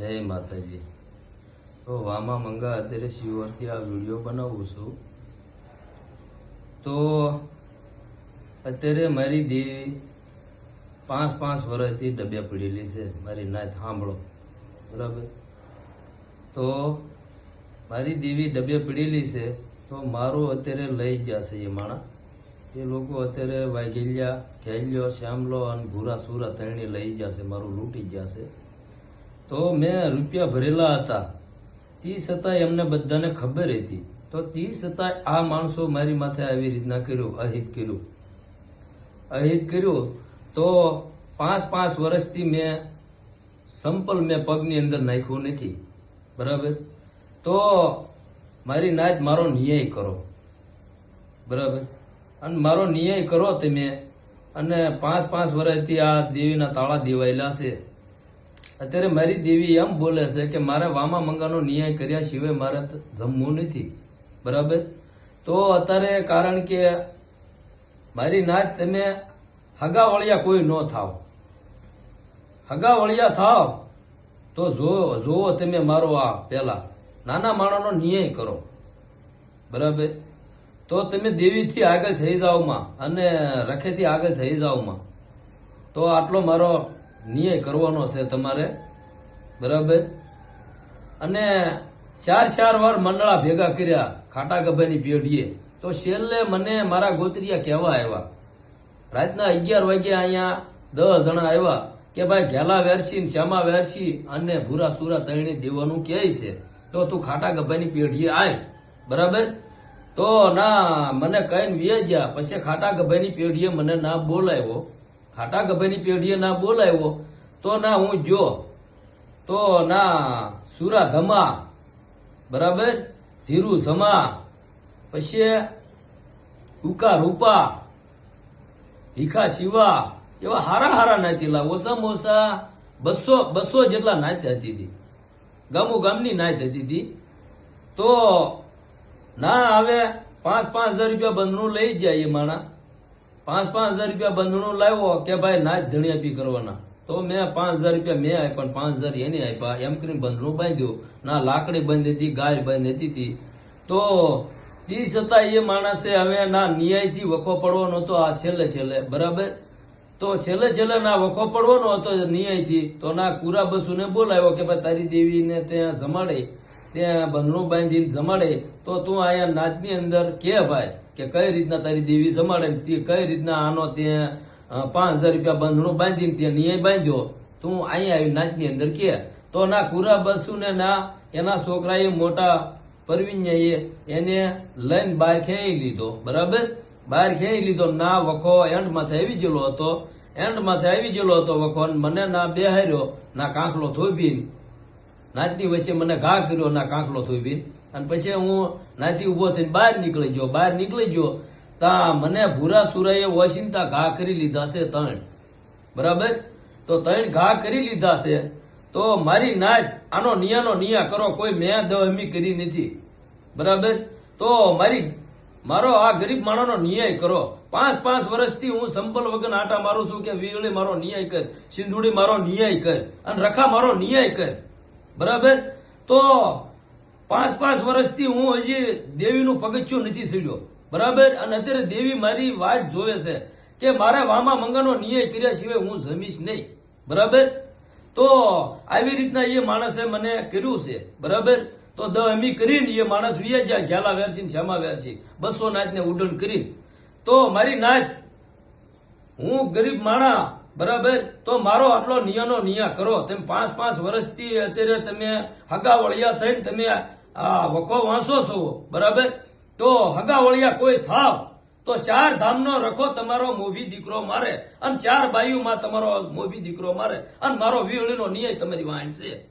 જય માતાજી. તો વામા મંગા અત્યારે શિવરથી આ વીડિયો બનાવું છું. તો અત્યારે મારી દેવી પાંચ પાંચ વર્ષથી ડબ્યા પડેલી છે. મારી નાત, સાંભળો. બરાબર? તો મારી દેવી ડબ્યા પડેલી છે, તો મારું અત્યારે લઈ જશે એ માણા. એ લોકો અત્યારે વાઘેલિયા, ઘેલ્યો, શ્યામલો અને ભૂરા સુરા ત્રણે લઈ જશે, મારું લૂંટી જશે. તો મેં રૂપિયા ભરેલા હતા. તે છતાં એમને બધાને ખબર હતી. તો તે છતાં આ માણસો મારી માથે આવી રીતના કર્યું, અહિત કર્યું. અહિત કર્યું તો પાંચ પાંચ વર્ષથી મેં સંપલ મેં પગની અંદર નાખ્યું નથી. બરાબર? તો મારી નાત મારો ન્યાય કરો. બરાબર? અને મારો ન્યાય કરો તમે અને પાંચ પાંચ વર્ષથી આ દેવીના તાળા દેવાયેલા છે. અત્યારે મારી દેવી એમ બોલે છે કે મારે વામા મંગાનો ન્યાય કર્યા સિવાય મારે જમવું નથી. બરાબર? તો અત્યારે કારણ કે મારી નાચ તમે હગાવળિયા કોઈ ન થાવ. હગાવળિયા થાવ તો જો જોવો તમે મારો આ પેલા નાના માણસનો ન્યાય કરો. બરાબર? તો તમે દેવીથી આગળ થઈ જાઓમાં અને રખેથી આગળ થઈ જાઓમાં તો આટલો મારો ન્યાય કરવાનો છે તમારે. બરાબર? અને ચાર ચાર વાર મંડળા ભેગા કર્યા ખાટા ગભાની પેઢીએ. તો છેલ્લે મને મારા ગોત્રિયા કહેવા આવ્યા. રાતના અગિયાર વાગે અહીંયા દસ જણા આવ્યા કે ભાઈ ઘેલા વેરસી શ્યામા વેરસી અને ભૂરા સુરા તળણી દેવાનું કહે છે. તો તું ખાટા ગભાની પેઢીએ આય. બરાબર? તો ના, મને કહીને વીએ ગયા પછી ખાટા ગભાઈની પેઢીએ મને ના બોલાવ્યો. ખાટા ગભાઈની પેઢીએ ના બોલાવ્યો, તો ના હું જો તો ના સુરા ધમા, બરાબર? ધીરુ ધમા, પછી ઉકા રૂપા, ભીખા શિવા, એવા હારા હારા નાતીલા ઓછા બસો બસો જેટલા નાત હતી હતી. ગામો ગામની નાત હતી હતી. તો ના હવે પાંચ પાંચ હજાર રૂપિયા બંધનું લઈ જાય એ માણા. પાંચ પાંચ હજાર રૂપિયા બંધણો લાવ્યો કે ભાઈ નાચ ધણી આપી કરવાના. તો મેં પાંચ હજાર રૂપિયા મેં આપ્યા પાંચ હજાર એને આપ્યા. એમ કરીને બંધણો બાંધ્યું. ના, લાકડી બંધ હતી, ગાય બંધ હતી તો. તે છતાં એ માણસે હવે ના ન્યાયથી વખો પડવાનો હતો આ છેલ્લે છેલ્લે, બરાબર? તો છેલ્લે છેલ્લે ના વખો પડવાનો હતો ન્યાયથી, તો ના કુરા બસુને બોલાવ્યો કે ભાઈ તારી દેવીને ત્યાં જમાડે. ત્યાં બંધણું બાંધીને જમાડે, તો તું અહીંયા નાચની અંદર કે ભાઈ, કે કઈ રીતના તારી દેવી જમાડે તે કઈ રીતના આનો ત્યાં પાંચ હજાર રૂપિયા બંધણું બાંધીને ત્યાં ન્યાય બાંધ્યો. તું અહીંયા આવી નાચની અંદર કે. તો ના કુરા બસુ ને ના, એના છોકરાએ મોટા પરવીન્યાએ એને લઈને બહાર ખેંચી લીધો. બરાબર? બહાર ખેંચી લીધો ના વખો એન્ડ માથે આવી ગયેલો હતો. એન્ડ માથે આવી ગયેલો હતો વખો મને ના બેહાર્યો, ના કાંકલો થોભીને. નાચની વચ્ચે મને ઘા કર્યો ના કાંકલો થોભી અને પછી હું નાતી ઊભો થઈને બહાર નીકળી ગયો, બહાર નીકળી ગયો તા મને ભૂરા સુરાએ વોશિંતા ઘા કરી લીધા છે ત્રણ બરાબર? તો ત્રણ ઘા કરી લીધા છે, તો મારી નાચ આનો નિયાનો નિયા કરો, કોઈ મેં દવમી કરી નથી. બરાબર? તો મારી, મારો આ ગરીબ માણસનો ન્યાય કરો. પાંચ પાંચ વર્ષથી હું સંપલ વગર આટા મારું છું કે વીજળી મારો ન્યાય કર સિંધુડી મારો ન્યાય કર, અને રખા મારો ન્યાય કર. બરાબર? તો પાંચ પાંચ વર્ષથી હું હજી દેવીનું પગથિયું નથી સીડ્યો. બરાબર? અને અત્યારે દેવી મારી વાટ જોવે છે કે મારા વામા મંગાનો નિયય કર્યા સિવાય હું જમીશ નહીં. બરાબર? તો આવી રીતના એ માણસે મને કર્યું છે. બરાબર? તો દ અમી કરીને એ માણસ વિયા જ્યાં ઘેલા વેરસી શ્યામા વેરસી બસો નાચને ઉડન કરી તો મારી નાચ હું ગરીબ માણા બરાબર? તો મારો આટલો નિયાનો નિયા કરો. તેમ પાંચ પાંચ વર્ષથી અત્યારે તમે હગાવળિયા થઈને તમે આ વખો વાંચો છો. બરાબર? તો હગાવળિયા કોઈ થાવ? તો ચાર ધામનો રખો તમારો મોભી દીકરો મારે. અને ચાર બાયુમાં તમારો મોભી દીકરો મારે. અને મારો વીહળીનો નિયય તમારી વાંચ છે.